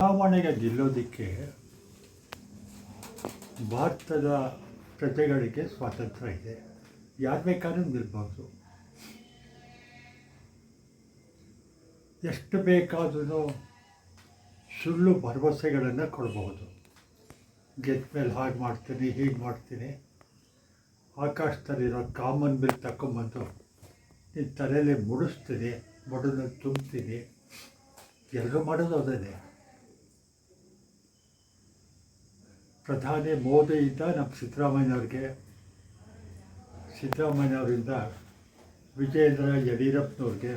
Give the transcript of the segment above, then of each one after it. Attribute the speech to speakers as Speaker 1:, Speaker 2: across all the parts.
Speaker 1: ಚುನಾವಣೆಗೆ ನಿಲ್ಲೋದಕ್ಕೆ ಭಾರತದ ಪ್ರಜೆಗಳಿಗೆ ಸ್ವಾತಂತ್ರ್ಯ ಇದೆ. ಯಾರು ಬೇಕಾದ್ರೂ ನಿಲ್ಬೋದು ಎಷ್ಟು ಬೇಕಾದ್ರೂ ಸುಳ್ಳು ಭರವಸೆಗಳನ್ನು ಕೊಡಬಹುದು ಗೆದ್ದ ಮೇಲೆ ಹಾಗೆ ಮಾಡ್ತೀನಿ, ಹೀಗೆ ಮಾಡ್ತೀನಿ. ಆಕಾಶದಲ್ಲಿರೋ ಕಾಮನ್ ಬಿಲ್ ತಗೊಂಬಂದು ನಿನ್ನ ತಲೆಯಲ್ಲಿ ಮುಡಿಸ್ತೀನಿ ಮಡನ್ನು ತುಂಬ್ತೀನಿ. ಎಲ್ಲರೂ ಮಾಡೋದು ಅದೇ ಪ್ರಧಾನಿ ಮೋದಿಯಿಂದ ನಮ್ಮ ಸಿದ್ದರಾಮಯ್ಯವ್ರಿಗೆ ಸಿದ್ದರಾಮಯ್ಯವರಿಂದ ವಿಜಯೇಂದ್ರ ಯಡಿಯೂರಪ್ಪನವ್ರಿಗೆ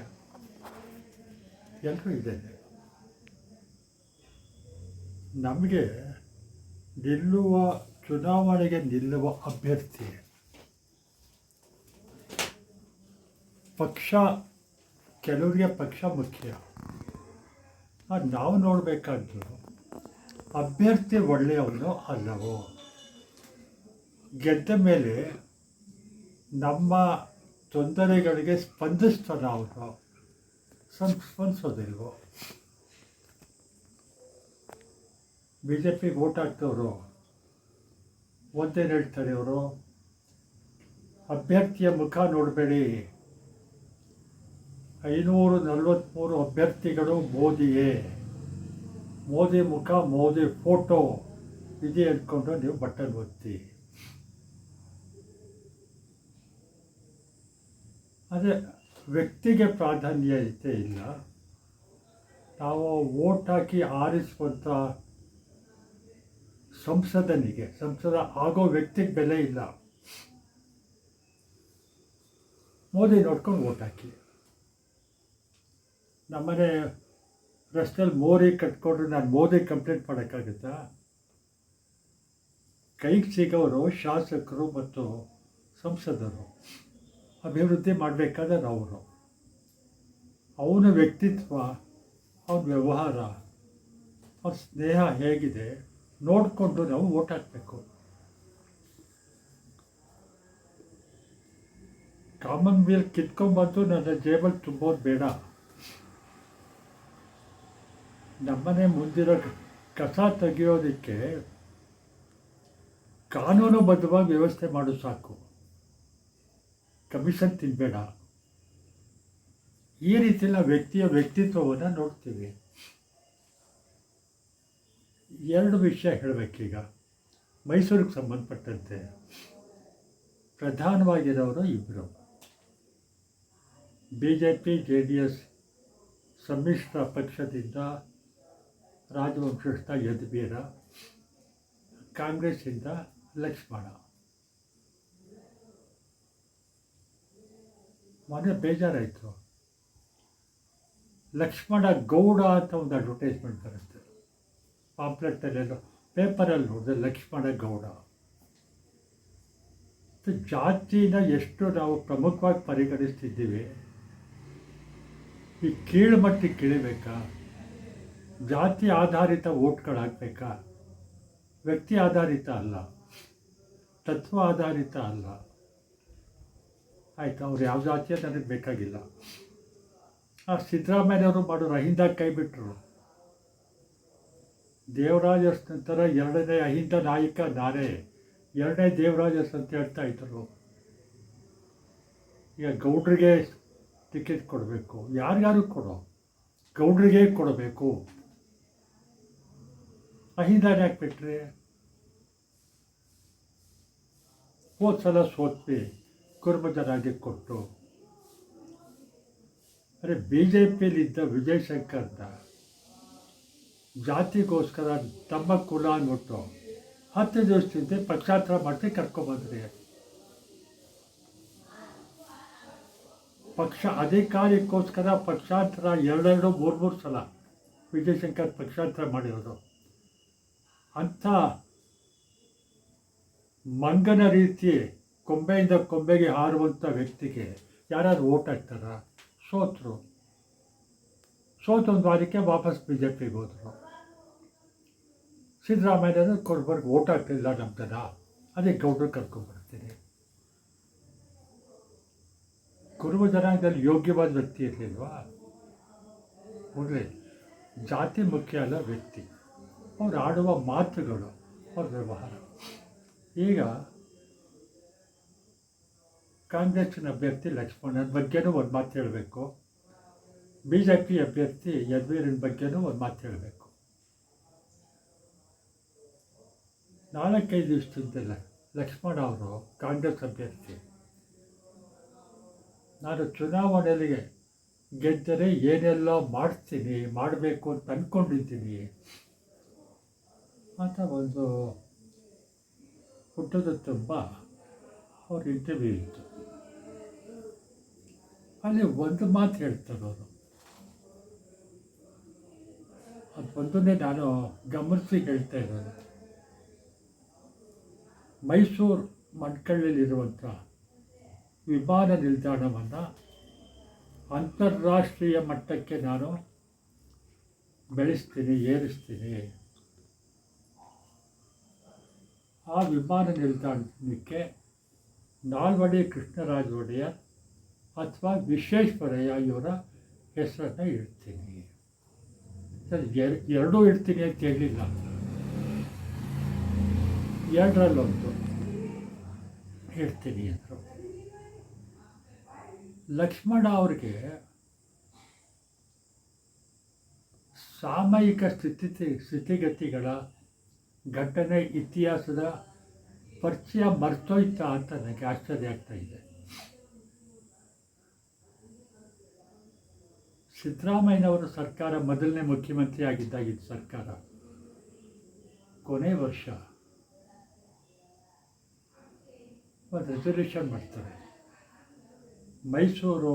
Speaker 1: ಎಲ್ಲರೂ ಇದೆ. ನಮಗೆ ನಿಲ್ಲುವ ಚುನಾವಣೆಗೆ ನಿಲ್ಲುವ ಅಭ್ಯರ್ಥಿ ಪಕ್ಷ, ಕೆಲವರಿಗೆ ಪಕ್ಷ ಮುಖ್ಯ. ನಾವು ನೋಡಬೇಕಾದ್ದು ಅಭ್ಯರ್ಥಿ ಒಳ್ಳೆಯವನು ಅಲ್ಲವೋ? ಗೆದ್ದ ಮೇಲೆ ನಮ್ಮ ತೊಂದರೆಗಳಿಗೆ ಸ್ಪಂದಿಸ್ತಾನ ಅವನು ಸ್ಪಂದಿಸೋದಿಲ್ವೋ? ಬಿ ಜೆ ಪಿಗೆ ಓಟ್ ಹಾಕ್ತವರು ಒಂದೇನು ಹೇಳ್ತಾರೆ ಅವರು ಅಭ್ಯರ್ಥಿಯ ಮುಖ ನೋಡಬೇಡಿ. ಐನೂರು ನಲವತ್ತ್ಮೂರು ಅಭ್ಯರ್ಥಿಗಳು ಮೋದಿಯೇ. ಮೋದಿ ಮುಖ, ಮೋದಿ ಫೋಟೋ ಇದೆ ಹೇಳ್ಕೊಂಡು ನೀವು ಬಟನ್ ಒತ್ತಿ. ಅದೇ ವ್ಯಕ್ತಿಗೆ ಪ್ರಾಧಾನ್ಯತೆ ಇಲ್ಲ. ನಾವು ವೋಟ್ ಹಾಕಿ ಆರಿಸುವಂಥ ಸಂಸದನಿಗೆ, ಸಂಸದ ಆಗೋ ವ್ಯಕ್ತಿಗೆ ಬೆಲೆ ಇಲ್ಲ. ಮೋದಿ ನೋಡ್ಕೊಂಡು ವೋಟ್ ಹಾಕಿ. ನಮ್ಮನೆ ರಸ್ತೆಯಲ್ಲಿ ಮೋರಿ ಕಟ್ಕೊಂಡ್ರೆ ನಾನು ಮೋದಿ ಕಂಪ್ಲೇಂಟ್ ಮಾಡೋಕ್ಕಾಗುತ್ತಾ? ಕೈಗೆ ಸಿಗೋರು ಶಾಸಕರು ಮತ್ತು ಸಂಸದರು ಅಭಿವೃದ್ಧಿ ಮಾಡಬೇಕಾದ್ರೆ ಅವರು. ಅವನ ವ್ಯಕ್ತಿತ್ವ, ಅವನ ವ್ಯವಹಾರ, ಅವ್ರ ಸ್ನೇಹ ಹೇಗಿದೆ ನೋಡಿಕೊಂಡು ನಾವು ಓಟ್ ಹಾಕಬೇಕು. ಕಾಮನ್ವೆಲ್ತ್ ವೀಲ್ ಕಿತ್ಕೊಂಡ್ಬಂದು ನನ್ನ ಜೇಬಲ್ಲಿ ತುಂಬೋದು ಬೇಡ. ನಮ್ಮನೆ ಮುಂದಿರೋ ಕಸ ತೆಗೆಯೋದಕ್ಕೆ ಕಾನೂನುಬದ್ಧವಾಗಿ ವ್ಯವಸ್ಥೆ ಮಾಡು ಸಾಕು. ಕಮಿಷನ್ ತಿನ್ನಬೇಡ ಈ ರೀತಿ ನಾವು ವ್ಯಕ್ತಿಯ ವ್ಯಕ್ತಿತ್ವವನ್ನು ನೋಡ್ತೀವಿ. ಎರಡು ವಿಷಯ ಹೇಳಬೇಕೀಗ. ಮೈಸೂರಿಗೆ ಸಂಬಂಧಪಟ್ಟಂತೆ ಪ್ರಧಾನವಾಗಿರೋರು ಇಬ್ಬರು B J P J D S ಸಮ್ಮಿಶ್ರ ಪಕ್ಷದಿಂದ ರಾಜವಂಶಸ್ಥ ಯದುವೀರ, ಕಾಂಗ್ರೆಸ್ಸಿಂದ ಲಕ್ಷ್ಮಣ. ಮೊನ್ನೆ ಬೇಜಾರಾಯಿತು. ಲಕ್ಷ್ಮಣ ಗೌಡ ಅಂತ ಒಂದು ಅಡ್ವರ್ಟೈಸ್ಮೆಂಟ್ ಬರುತ್ತೆ ಪಾಂಪ್ಲೆಟ್ಟಲ್ಲೆಲ್ಲೋ ಪೇಪರಲ್ಲಿ ನೋಡಿದೆ ಲಕ್ಷ್ಮಣ ಗೌಡ. ಜಾತಿನ ಎಷ್ಟು ನಾವು ಪ್ರಮುಖವಾಗಿ ಪರಿಗಣಿಸ್ತಿದ್ದೀವಿ, ಈ ಕೀಳುಮಟ್ಟಿಗೆ ಕೀಳಬೇಕಾ? ಜಾತಿ ಆಧಾರಿತ ಓಟ್ಗಳಾಗಬೇಕಾ ವ್ಯಕ್ತಿ ಆಧಾರಿತ ಅಲ್ಲ. ತತ್ವ ಆಧಾರಿತ ಅಲ್ಲ. ಆಯಿತು, ಅವ್ರು ಯಾವ ಜಾತಿಯ ನನಗೆ ಬೇಕಾಗಿಲ್ಲ. ಆ ಸಿದ್ದರಾಮಯ್ಯವರು ಮಾಡೋರು ಅಹಿಂದ ಕೈ ಬಿಟ್ಟರು ದೇವರಾಜಸ್ ನಂತರ ಎರಡನೇ ಅಹಿಂದ ನಾಯಕ ನಾನೇ ಎರಡನೇ ದೇವರಾಜಸ್ ಅಂತ ಹೇಳ್ತಾ ಇದ್ದರು ಈಗ ಗೌಡ್ರಿಗೆ ಟಿಕೆಟ್ ಕೊಡಬೇಕು. ಯಾರ್ಯಾರು ಕೊಡೋ? ಗೌಡ್ರಿಗೆ ಕೊಡಬೇಕು. ಅಹಿಂದಾನ ಯಾಕೆ ಬಿಟ್ರೆ? ಹೋದ ಸಲ ಸೋತ್ವಿ ಕುರುಬಜರಾಗಿ ಕೊಟ್ಟು. ಅರೆ ಬಿ ಜೆ ಪಿಯಲ್ಲಿದ್ದ ವಿಜಯ್ ಶಂಕರ್ನ ಜಾತಿಗೋಸ್ಕರ ತಮ್ಮ ಕುಲ ಅಂದ್ಬಿಟ್ಟು ಹತ್ತು ದಿವಸದಿಂದ ಪಕ್ಷಾಂತರ ಮಾಡಿ ಕರ್ಕೊಂಬಂದ್ರಿ ಪಕ್ಷ ಅಧಿಕಾರಿಗೋಸ್ಕರ ಪಕ್ಷಾಂತರ ಎರಡೆರಡು ಮೂರು ಮೂರು ಸಲ ವಿಜಯಶಂಕರ್ ಪಕ್ಷಾಂತರ ಮಾಡಿರೋದು. ಅಂಥ ಮಂಗನ ರೀತಿ ಕೊಂಬೆಯಿಂದ ಕೊಂಬೆಗೆ ಹಾರುವಂಥ ವ್ಯಕ್ತಿಗೆ ಯಾರಾದ್ರು ಓಟ್ ಹಾಕ್ತಾರ? ಸೋತರು. ಸೋತ ಒಂದು ವಾರಕ್ಕೆ ವಾಪಸ್ ಬಿ ಜೆ ಪಿಗೆ ಹೋದರು. ಸಿದ್ದರಾಮಯ್ಯನೂ ಕೊಡ್ಬರ್ಗೆ ಓಟ್ ಹಾಕ್ತಿಲ್ಲ ನಮ್ಮ ಜನ ಅದೇ ಗೌಡ್ರು ಕರ್ಕೊಂಡ್ಬರ್ತೀನಿ ಕುರುಬ ಜನಾಂಗದಲ್ಲಿ ಯೋಗ್ಯವಾದ ವ್ಯಕ್ತಿ ಇರಲಿಲ್ವಾ? ಹೋಗಲಿ ಜಾತಿ ಮುಖ್ಯ ಅಲ್ಲ ವ್ಯಕ್ತಿ. ಅವ್ರು ಆಡುವ ಮಾತುಗಳು ಅವ್ರ ವ್ಯವಹಾರ. ಈಗ ಕಾಂಗ್ರೆಸ್ಸಿನ ಅಭ್ಯರ್ಥಿ ಲಕ್ಷ್ಮಣನ ಬಗ್ಗೆನೂ ಒಂದು ಮಾತು ಹೇಳಬೇಕು. ಬಿ ಜೆ ಪಿ ಅಭ್ಯರ್ಥಿ ಯದ್ವೀರನ ಬಗ್ಗೆನೂ ಒಂದು ಮಾತು ಹೇಳಬೇಕು. ನಾಲ್ಕೈದು ದಿವಸದಿಂದಲ್ಲ ಲಕ್ಷ್ಮಣ ಅವರು ಕಾಂಗ್ರೆಸ್ ಅಭ್ಯರ್ಥಿ. ನಾನು ಚುನಾವಣೆಯಲ್ಲಿ ಗೆದ್ದರೆ ಏನೆಲ್ಲ ಮಾಡ್ತೀನಿ, ಮಾಡಬೇಕು ಅಂತ ಅಂದ್ಕೊಂಡಿದ್ದೀನಿ ಅಂತ ಒಂದು ಹುಟ್ಟದ ತುಂಬ. ಅವ್ರ ಇಂಟರ್ವ್ಯೂ ಇತ್ತು. ಅಲ್ಲಿ ಒಂದು ಮಾತು ಹೇಳ್ತಾರೆ ಅವರು ಅದು ನಾನು ಗಮನಿಸಿ ಹೇಳ್ತಾ ಇರೋದು ಮೈಸೂರು ಮಣ್ಕಳ್ಳಲ್ಲಿರುವಂಥ ವಿಮಾನ ನಿಲ್ದಾಣವನ್ನು ಅಂತಾರಾಷ್ಟ್ರೀಯ ಮಟ್ಟಕ್ಕೆ ನಾನು ಬೆಳೆಸ್ತೀನಿ, ಏರಿಸ್ತೀನಿ. ಆ ವಿಮಾನ ನಿಲ್ದಾಣಕ್ಕೆ ನಾಲ್ವಡಿ ಕೃಷ್ಣರಾಜ ಒಡೆಯರ್ ಅಥವಾ ವಿಶ್ವೇಶ್ವರಯ್ಯ ಇವರ ಹೆಸರನ್ನು ಇಡ್ತೀನಿ. ಸರ್, ಎರ್, ಎರಡೂ ಇಡ್ತೀನಿ ಅಂತ ಹೇಳಿಲ್ಲ. ಎರಡರಲ್ಲೊಂದು ಇಡ್ತೀನಿ ಅಂದರು. ಲಕ್ಷ್ಮಣ ಅವ್ರಿಗೆ ಸಾಮಯಿಕ ಸ್ಥಿತಿ, ಸ್ಥಿತಿಗತಿಗಳ ಘಟನೆ ಇತಿಹಾಸದ ಪರಿಚಯ ಮರ್ತೋಯ್ತಾ ಅಂತ ನನಗೆ ಆಶ್ಚರ್ಯ ಆಗ್ತಾ ಇದೆ. ಸಿದ್ದರಾಮಯ್ಯನವರು ಸರ್ಕಾರ ಮೊದಲನೇ ಮುಖ್ಯಮಂತ್ರಿ ಆಗಿದ್ದಾಗಿದ್ದ ಸರ್ಕಾರ. ಕೊನೆ ವರ್ಷ. ಒಂದು ರೆಸಲ್ಯೂಷನ್ ಮಾಡ್ತಾರೆ. ಮೈಸೂರು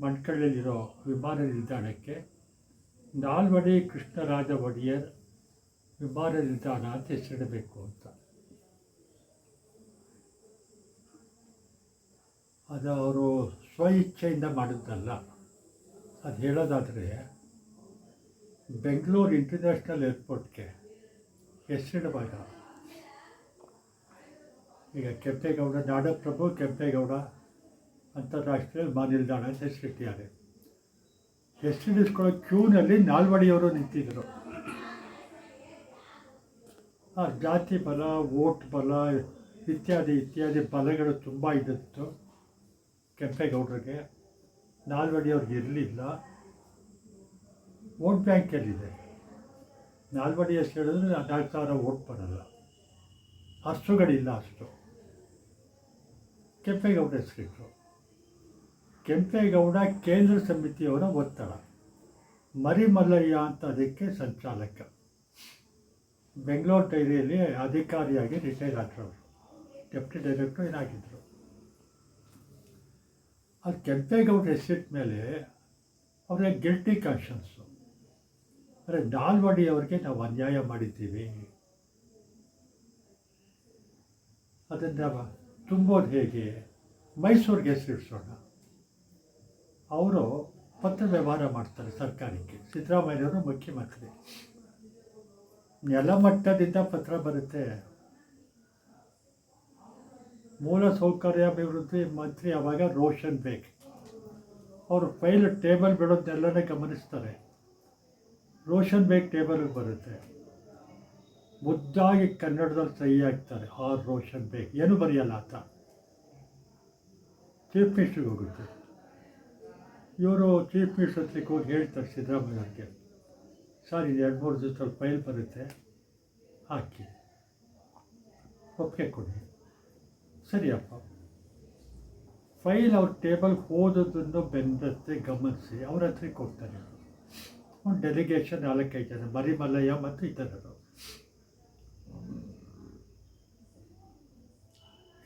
Speaker 1: ಮಣ್ಕಳ್ಳಲ್ಲಿರೋ ವಿಮಾನ ನಿಲ್ದಾಣಕ್ಕೆ ನಾಲ್ವಡಿ ಕೃಷ್ಣರಾಜ ಒಡೆಯರ್ ವಿಮಾನ ನಿಲ್ದಾಣ ಅಂತ ಹೆಸರಿಡಬೇಕು ಅಂತ. ಅದು ಅವರು ಸ್ವಇಚ್ಛೆಯಿಂದ ಮಾಡಿದ್ದಲ್ಲ ಅದು ಹೇಳೋದಾದರೆ, ಬೆಂಗಳೂರು ಇಂಟರ್ನ್ಯಾಷನಲ್ ಏರ್ಪೋರ್ಟ್ಗೆ ಹೆಸರಿಡುವಾಗ ಈಗ ಕೆಂಪೇಗೌಡ, ನಾಡಪ್ರಭು ಕೆಂಪೇಗೌಡ ಅಂತಾರಾಷ್ಟ್ರೀಯ ವಿಮಾನ ನಿಲ್ದಾಣ ಹೆಸರಿಟ್ಟಿದ್ದಾರೆ ಹೆಸರಿಡಿಸ್ಕೊಳ್ಳೋ ಕ್ಯೂನಲ್ಲಿ ನಾಲ್ವಡಿಯವರು ನಿಂತಿದ್ದರು. ಆ ಜಾತಿ ಬಲ, ವೋಟ್ ಬಲ ಇತ್ಯಾದಿ ಇತ್ಯಾದಿ ಬಲಗಳು ತುಂಬ ಇದ್ದಿತ್ತು ಕೆಂಪೇಗೌಡರಿಗೆ. ನಾಲ್ವಡಿಯವ್ರಿಗೆ ಇರಲಿಲ್ಲ. ವೋಟ್ ಬ್ಯಾಂಕಲ್ಲಿದೆ. ನಾಲ್ವಡಿ ಎಷ್ಟು ಹೇಳಿದ್ರೆ ನಾಲ್ಕು ಸಾವಿರ ವೋಟ್ ಬರಲ್ಲ. ಹಸುಗಳಿಲ್ಲ ಅಷ್ಟು. ಕೆಂಪೇಗೌಡ ಹೆಸರಿಟ್ಟರು ಕೆಂಪೇಗೌಡ ಕೇಂದ್ರ ಸಮಿತಿಯವರ ಒತ್ತಡ. ಮರಿಮಲ್ಲಯ್ಯ ಅಂತ ಅದಕ್ಕೆ ಸಂಚಾಲಕ. ಬೆಂಗಳೂರು ಡೈರಿಯಲ್ಲಿ ಅಧಿಕಾರಿಯಾಗಿ ರಿಟೈರ್ ಆದರು ಡೆಪ್ಟಿ ಡೈರೆಕ್ಟ್ರು ಏನಾಗಿದ್ದರು ಅದು ಕೆಂಪೇಗೌಡ ಎಸ್ಟೇಟ್ ಮೇಲೆ ಅವರೇ ಗಿಲ್ಟಿ ಕಾನ್ಷನ್ಸು ಅಂದರೆ ನಾಲ್ವಡಿ ಅವ್ರಿಗೆ ನಾವು ಅನ್ಯಾಯ ಮಾಡಿದ್ದೀವಿ. ಅದನ್ನು ತುಂಬೋದು ಹೇಗೆ? ಮೈಸೂರಿಗೆ ಹೆಸರಿಸೋಣ. ಅವರು ಪತ್ರ ವ್ಯವಹಾರ ಮಾಡ್ತಾರೆ ಸರ್ಕಾರಕ್ಕೆ. ಸಿದ್ದರಾಮಯ್ಯವರು ಮುಖ್ಯಮಂತ್ರಿ. ನೆಲಮಟ್ಟದಿಂದ ಪತ್ರ ಬರುತ್ತೆ. ಮೂಲ ಸೌಕರ್ಯಾಭಿವೃದ್ಧಿ ಮಂತ್ರಿ ಆವಾಗ ರೋಷನ್ ಬೇಗ್. ಅವರು ಫೈಲ್ ಟೇಬಲ್ ಬಿಡೋದನ್ನೆಲ್ಲನೇ ಗಮನಿಸ್ತಾರೆ. ರೋಷನ್ ಬೇಗ್ ಟೇಬಲ್ಗೆ ಬರುತ್ತೆ. ಮುದ್ದಾಗಿ ಕನ್ನಡದಲ್ಲಿ ಸಹಿ ಹಾಕ್ತಾರೆ. ಆರ್ ರೋಷನ್ ಬೇಗ್. ಏನು ಬರೆಯಲ್ಲ ಆತ. ಚೀಫ್ ಮಿನಿಸ್ಟ್ರಿಗೆ ಹೋಗುತ್ತೆ. ಇವರು ಚೀಫ್ ಮಿನಿಸ್ಟರ್ ಹತ್ರಕ್ಕೆ ಹೋಗಿ ಹೇಳ್ತಾರೆ ಸಿದ್ದರಾಮಯ್ಯವ್ರಿಗೆ ಸರ್, ಇದು ಎರಡು, ಮೂರು ದಿವಸ ಫೈಲ್ ಬರುತ್ತೆ. ಹಾಕಿ. ಒಪ್ಪಿಗೆ ಕೊಡಿ. ಸರಿಯಪ್ಪ. ಫೈಲ್ ಅವ್ರ ಟೇಬಲ್ಗೆ ಹೋದದನ್ನು ಬೆಂದತ್ತೆ ಗಮನಿಸಿ. ಅವ್ರ ಹತ್ರಕ್ಕೆ ಹೋಗ್ತಾರೆ ಒಂದು ಡೆಲಿಗೇಷನ್ ನಾಲ್ಕೈದು ಜನ, ಮರಿಮಲ್ಲಯ್ಯ ಮತ್ತು ಇತರರು.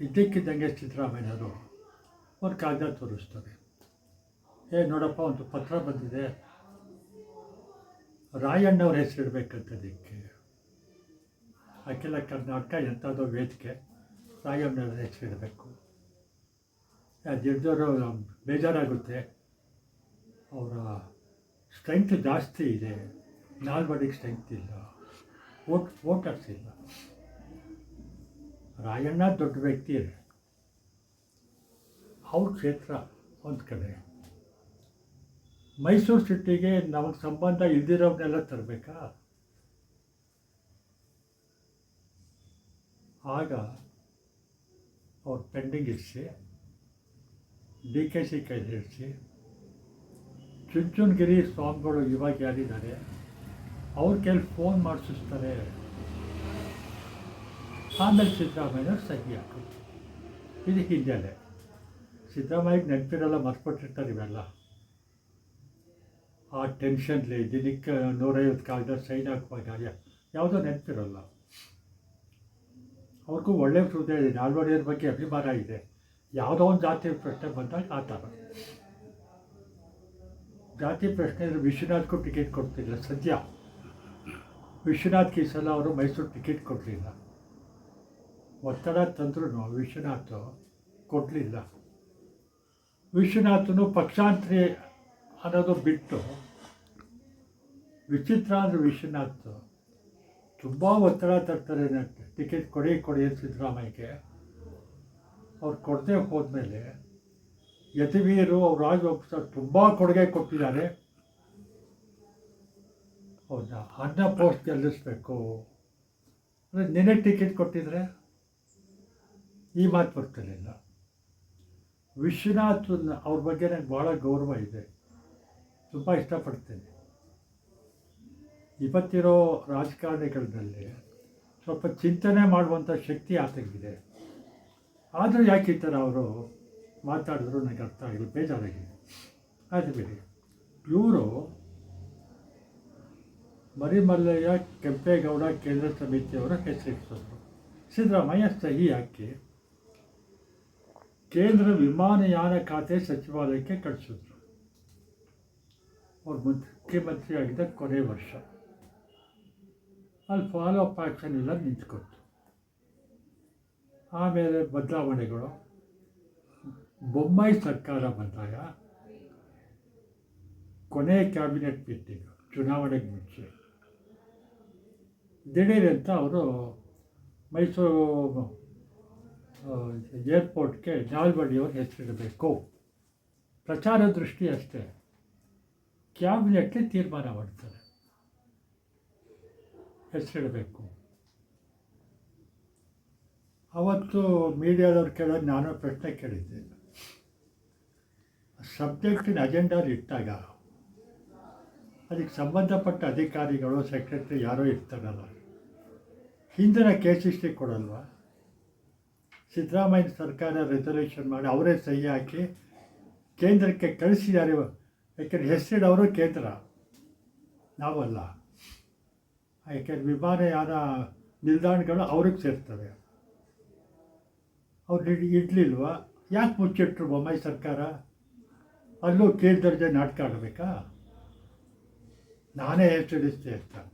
Speaker 1: ಇದ್ದಕ್ಕಿದ್ದಂಗೆ ಸಿದ್ದರಾಮಯ್ಯನವರು ಅವ್ರ ಕಾಗದ ತೋರಿಸ್ತಾರೆ. ಏ, ನೋಡಪ್ಪ, ಒಂದು ಪತ್ರ ಬಂದಿದೆ. ರಾಯಣ್ಣವ್ರ ಹೆಸರಿಡ್ಬೇಕಂತ ಅದಕ್ಕೆ. ಅಖಿಲ ಕರ್ನಾಟಕ ಎಂಥದೋ ವೇದಿಕೆ ರಾಯಣ್ಣವ್ರ ಹೆಸರಿಡಬೇಕು ಜಿಡ್ದವರು ಬೇಜಾರಾಗುತ್ತೆ. ಅವರ ಸ್ಟ್ರೆಂತ್ ಜಾಸ್ತಿ ಇದೆ. ನಾಲ್ವಡಿಗೆ ಸ್ಟ್ರೆಂತ್ ಇಲ್ಲ. ವೋಟ್ ವೋಟರ್ಸ್ ಇಲ್ಲ. ರಾಯಣ್ಣ ದೊಡ್ಡ ವ್ಯಕ್ತಿ. ಅವ್ರ ಕ್ಷೇತ್ರ ಒಂದು ಕಡೆ. ಮೈಸೂರು ಸಿಟಿಗೆ ನಮಗೆ ಸಂಬಂಧ ಇಲ್ದಿರೋನ್ನೆಲ್ಲ ತರಬೇಕಾ? ಆಗ ಅವ್ರು ಪೆಂಡಿಂಗ್ ಇರಿಸಿ, ಡಿ ಕೆ ಸಿ ಕೈ ಇರಿಸಿ ಚುಂಚುನಗಿರಿ ಸ್ವಾಮಿಗಳು ಇವಾಗ ಯಾರಿದ್ದಾರೆ, ಅವ್ರ ಕೈಲಿ ಫೋನ್ ಮಾಡಿಸ್ತಾರೆ ಆಮೇಲೆ ಸಿದ್ದರಾಮಯ್ಯ ಸಹಿ ಹಾಕೋದು. ಇದು ಹಿನ್ನೆಲೆ. ಸಿದ್ದರಾಮಯ್ಯಗೆ ನೆನಪಿರಲ್ಲ ಮರ್ಸ್ಬಿಟ್ಟಿರ್ತಾರೆ ಇವೆಲ್ಲ. ಆ ಟೆನ್ಷನ್ಲಿ ದಿನಕ್ಕೆ ನೂರೈವತ್ತು ಕಾಗದ ಸೈನ್ ಹಾಕುವಾಗ ಯಾವುದೋ ನೆನಪಿರಲ್ಲ. ಅವ್ರಿಗೂ ಒಳ್ಳೆಯ ಹೃದಯ ಇದೆ. ನಾಲ್ವಡಿಯರ ಬಗ್ಗೆ ಅಭಿಮಾನ ಇದೆ. ಯಾವುದೋ ಒಂದು ಜಾತಿ ಪ್ರಶ್ನೆ ಬಂದಾಗ ಆ ಥರ. ಜಾತಿ ಪ್ರಶ್ನೆ ಇದ್ರೆ ವಿಶ್ವನಾಥ್ಗೂ ಟಿಕೆಟ್ ಕೊಡ್ತಿಲ್ಲ. ಸದ್ಯ ವಿಶ್ವನಾಥ್ ಈ ಅವರು ಮೈಸೂರು ಟಿಕೆಟ್ ಕೊಡಲಿಲ್ಲ. ಒತ್ತಡ ತಂದ್ರೂ ವಿಶ್ವನಾಥ್ ಕೊಡಲಿಲ್ಲ. ವಿಶ್ವನಾಥನು ಪಕ್ಷಾಂತರಿ ಅನ್ನೋದು ಬಿಟ್ಟು ವಿಚಿತ್ರ ಅಂದರೆ ವಿಶ್ವನಾಥ್ ತುಂಬ ಒತ್ತಡ ತರ್ತಾರೆ ಟಿಕೆಟ್ ಕೊಡಿ ಕೊಡಿ ಸಿದ್ದರಾಮಯ್ಯಗೆ. ಅವ್ರು ಕೊಡದೆ ಹೋದ್ಮೇಲೆ ಯತಿವೀರು ಅವ್ರು ರಾಜ ತುಂಬ ಕೊಡುಗೆ ಕೊಟ್ಟಿದ್ದಾರೆ. ಅವ್ರನ್ನ ಅನ್ನ ಪೋಸ್ಟ್ ಗೆಲ್ಲಿಸ್ಬೇಕು. ಅಂದರೆ ನಿನ್ನೆ ಟಿಕೆಟ್ ಕೊಟ್ಟಿದ್ರೆ ಈ ಮಾತು ಬರ್ತಿರಲಿಲ್ಲ ವಿಶ್ವನಾಥ್ ಅವ್ರ ಬಗ್ಗೆ ನನಗೆ ಭಾಳ ಗೌರವ ಇದೆ. ತುಂಬ ಇಷ್ಟಪಡ್ತೇನೆ. ಇವತ್ತಿರೋ ರಾಜಕಾರಣಿಗಳಲ್ಲಿ ಸ್ವಲ್ಪ ಚಿಂತನೆ ಮಾಡುವಂಥ ಶಕ್ತಿ ಆತನಿಗಿದೆ ಆದರೂ ಯಾಕೆ ಈ ಥರ ಅವರು ಮಾತಾಡಿದ್ರು ನನಗೆ ಅರ್ಥ ಆಗಿಲ್ಲ, ಬೇಜಾರಾಗಿದೆ. ಆಯ್ತು ಬಿಡಿ. ಇವರು ಮರಿಮಲ್ಲಯ್ಯ, ಕೆಂಪೇಗೌಡ, ಕೇಂದ್ರ ಸಮಿತಿಯವರ ಹೆಸರಿಸಿದ್ರು ಸಿದ್ದರಾಮಯ್ಯ ಸಹಿ ಹಾಕಿ ಕೇಂದ್ರ ವಿಮಾನಯಾನ ಖಾತೆ ಸಚಿವಾಲಯಕ್ಕೆ ಕಳಿಸಿದ್ರು. ಅವ್ರು ಮುಖ್ಯಮಂತ್ರಿ ಆಗಿದ್ದ ಕೊನೆ ವರ್ಷ. ಅಲ್ಲಿ ಫಾಲೋ ಅಪ್ ಆ್ಯಕ್ಷನ್ ಎಲ್ಲ ನಿಂತ್ಕೊತು ಆಮೇಲೆ ಬದಲಾವಣೆಗಳು. ಬೊಮ್ಮಾಯಿ ಸರ್ಕಾರ ಬಂದಾಗ ಕೊನೆ ಕ್ಯಾಬಿನೆಟ್ ಮೀಟಿಂಗ್, ಚುನಾವಣೆಗೆ ಮುಂಚೆ. ದಿಢೀರಂತ ಅವರು ಮೈಸೂರು ಏರ್ಪೋರ್ಟ್ಗೆ ನಾಲ್ವಡಿಯವ್ರ ಹೆಸರಿಡಬೇಕು. ಪ್ರಚಾರ ದೃಷ್ಟಿ ಅಷ್ಟೇ. ಕ್ಯಾಬಿನೆಟ್ಗೆ ತೀರ್ಮಾನ ಮಾಡ್ತಾರೆ. ಹೆಸರಿಡಬೇಕು ಅವತ್ತು ಮೀಡಿಯಾದವ್ರು ಕೇಳೋದು ನಾನು ಪ್ರಶ್ನೆ ಕೇಳಿದ್ದೆ. ಸಬ್ಜೆಕ್ಟಿನ ಅಜೆಂಡಲ್ಲಿ ಇಟ್ಟಾಗ ಅದಕ್ಕೆ ಸಂಬಂಧಪಟ್ಟ ಅಧಿಕಾರಿಗಳು, ಸೆಕ್ರೆಟರಿ ಯಾರೋ ಇರ್ತಾರಲ್ಲ, ಹಿಂದಿನ ಕೆ ಸಿ ಸಿ ಕೊಡಲ್ವ? ಸಿದ್ದರಾಮಯ್ಯ ಸರ್ಕಾರ ರೆಸಲ್ಯೂಷನ್ ಮಾಡಿ ಅವರೇ ಸಹಿ ಹಾಕಿ ಕೇಂದ್ರಕ್ಕೆ ಕಳಿಸಿದ್ದಾರೆ ಯಾಕೆಂದ್ರೆ ಹೆಸರಿಡವರು ಕೇಂದ್ರ. ನಾವಲ್ಲ. ಯಾಕೆಂದ್ರೆ ವಿಮಾನಯಾನ ನಿಲ್ದಾಣಗಳು ಅವ್ರಿಗೆ ಸೇರ್ತವೆ. ಅವ್ರು ಇಡ್ಲಿಲ್ವ? ಯಾಕೆ ಮುಚ್ಚಿಟ್ರು ಬೊಮ್ಮಾಯಿ ಸರ್ಕಾರ? ಅಲ್ಲೂ ಕೀಳ್ದರ್ಜೆ ನಾಟಕ ಆಡಬೇಕಾ? ನಾನೇ ಹೆಸರಿಸ್ತೇ ಅಂತ.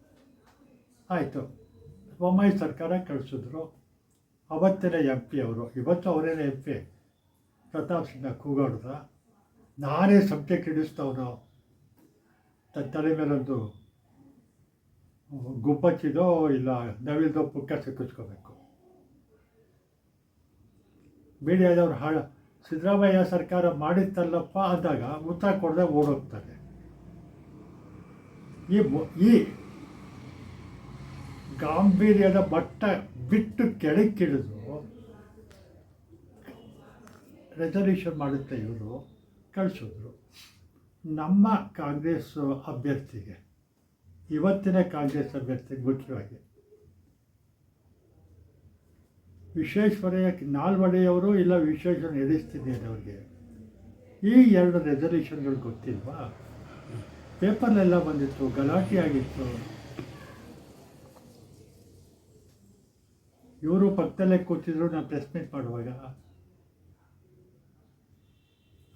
Speaker 1: ಆಯಿತು. ಬೊಮ್ಮಾಯಿ ಸರ್ಕಾರ ಕಳಿಸಿದ್ರು. ಅವತ್ತಿನ ಎಂ ಪಿ ಅವರು. ಇವತ್ತು ಅವರೇನೇ ಎಂ ಪಿ. ಪ್ರತಾಪ್ ಸಿಂಹ ಕೂಗಾಡ್ದ. ನಾನೇ ಸಬ್ಜೆಕ್ಟ್ ಹಿಡಿಸ್ತವನು? ತನ್ನ ತಲೆ ಮೇಲೊಂದು ಗುಬ್ಬಚ್ಚಿದೋ ಇಲ್ಲ ನವಿಲ್ದೋ ಪುಕ್ಕ ಸಿಕ್ಕಿಸ್ಕೋಬೇಕು? ಮೀಡಿಯಾದವ್ರು ಹಾಳ ಸಿದ್ದರಾಮಯ್ಯ ಸರ್ಕಾರ ಮಾಡಿತ್ತಲ್ಲಪ್ಪ ಅಂದಾಗ ಉತ್ತರ ಕೊಡದೆ ಓಡೋಗ್ತಾರೆ. ಈ ಈ ಗಾಂಭೀರ್ಯದ ಮಟ್ಟ ಬಿಟ್ಟು ಕೆಳಕ್ಕಿಳಿದು ರೆಸಲ್ಯೂಷನ್ ಮಾಡುತ್ತೆ ಇವರು. ಕಳಿಸಿದ್ರು. ನಮ್ಮ ಕಾಂಗ್ರೆಸ್ ಅಭ್ಯರ್ಥಿಗೆ, ಇವತ್ತಿನ ಕಾಂಗ್ರೆಸ್ ಅಭ್ಯರ್ಥಿಗೆ ಮುಖ್ಯವಾಗಿ ವಿಶ್ವೇಶ್ವರಯ್ಯ ನಾಲ್ವಡೆಯವರು ಇಲ್ಲ ವಿಶ್ವೇಶ್ವರ ನಡೆಸ್ತೀನಿ ಅವ್ರಿಗೆ. ಈ ಎರಡು ರೆಸಲ್ಯೂಷನ್ಗಳು ಗೊತ್ತಿಲ್ವಾ? ಪೇಪರ್ಲೆಲ್ಲ ಬಂದಿತ್ತು, ಗಲಾಟೆ ಆಗಿತ್ತು. ಇವರು ಪಕ್ಕದಲ್ಲೇ ಕೂತಿದ್ರು, ನಾನು ಪ್ರೆಸ್ ಮೀಟ್ ಮಾಡುವಾಗ.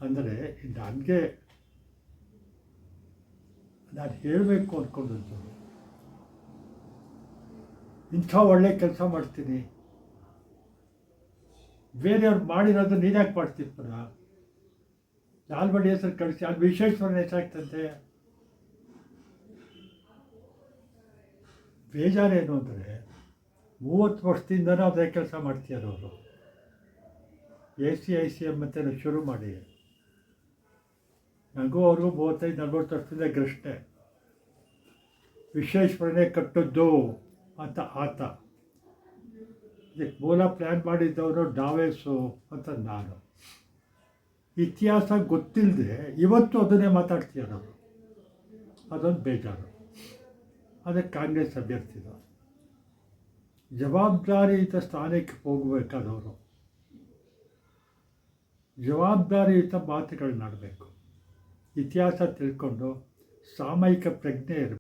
Speaker 1: ಅಂದರೆ ನನಗೆ ನಾನು ಹೇಳಬೇಕು ಅಂದ್ಕೊಂಡದ್ದು ಇಂಥ ಒಳ್ಳೆ ಕೆಲಸ ಮಾಡ್ತೀನಿ. ಬೇರೆಯವ್ರು ಮಾಡಿರೋದು ನೀನ್ಯಾಕೆ ಮಾಡ್ತಿರ್ತಾರ ಪುನಃ ನಾಲ್ವಡಿ ಹೆಸರು ಕಳಿಸಿ ಅದು ವಿಶ್ವೇಶ್ವರನ ಹೆಸರಾಗ್ತಂತೆ. ಬೇಜಾರೇನು ಅಂದರೆ ಮೂವತ್ತು ವರ್ಷದಿಂದನೂ ಅದೇ ಕೆಲಸ ಮಾಡ್ತೀಯ ಅವರು. A C, I C M ಅಂತ ಶುರು ಮಾಡಿ. ನನಗೂ ಅವ್ರಿಗೂ ಮೂವತ್ತೈದು, ನಲ್ವತ್ತು ವರ್ಷದಿಂದ ಗ್ರಷ್ಟೆ ವಿಶ್ವೇಶ್ವರನೇ ಕಟ್ಟದ್ದು ಅಂತ ಆತ. ಇದಕ್ಕೆ ಮೂಲ ಪ್ಲ್ಯಾನ್ ಮಾಡಿದ್ದವರು ಡಾವೇಸು ಅಂತ ನಾನು. ಇತಿಹಾಸ ಗೊತ್ತಿಲ್ಲದೆ ಇವತ್ತು ಅದನ್ನೇ ಮಾತಾಡ್ತೀರ ಅವರು ಅದೊಂದು ಬೇಜಾರು. ಅದಕ್ಕೆ ಕಾಂಗ್ರೆಸ್ ಅಭ್ಯರ್ಥಿದು ಜವಾಬ್ದಾರಿಯುತ ಸ್ಥಾನಕ್ಕೆ ಹೋಗಬೇಕಾದವರು. ಜವಾಬ್ದಾರಿಯುತ ಮಾತುಗಳನ್ನಾಡಬೇಕು ಇತಿಹಾಸ ತಿಳ್ಕೊಂಡು ಸಾಮಯಿಕ ಪ್ರಜ್ಞೆ ಇರಬೇಕು.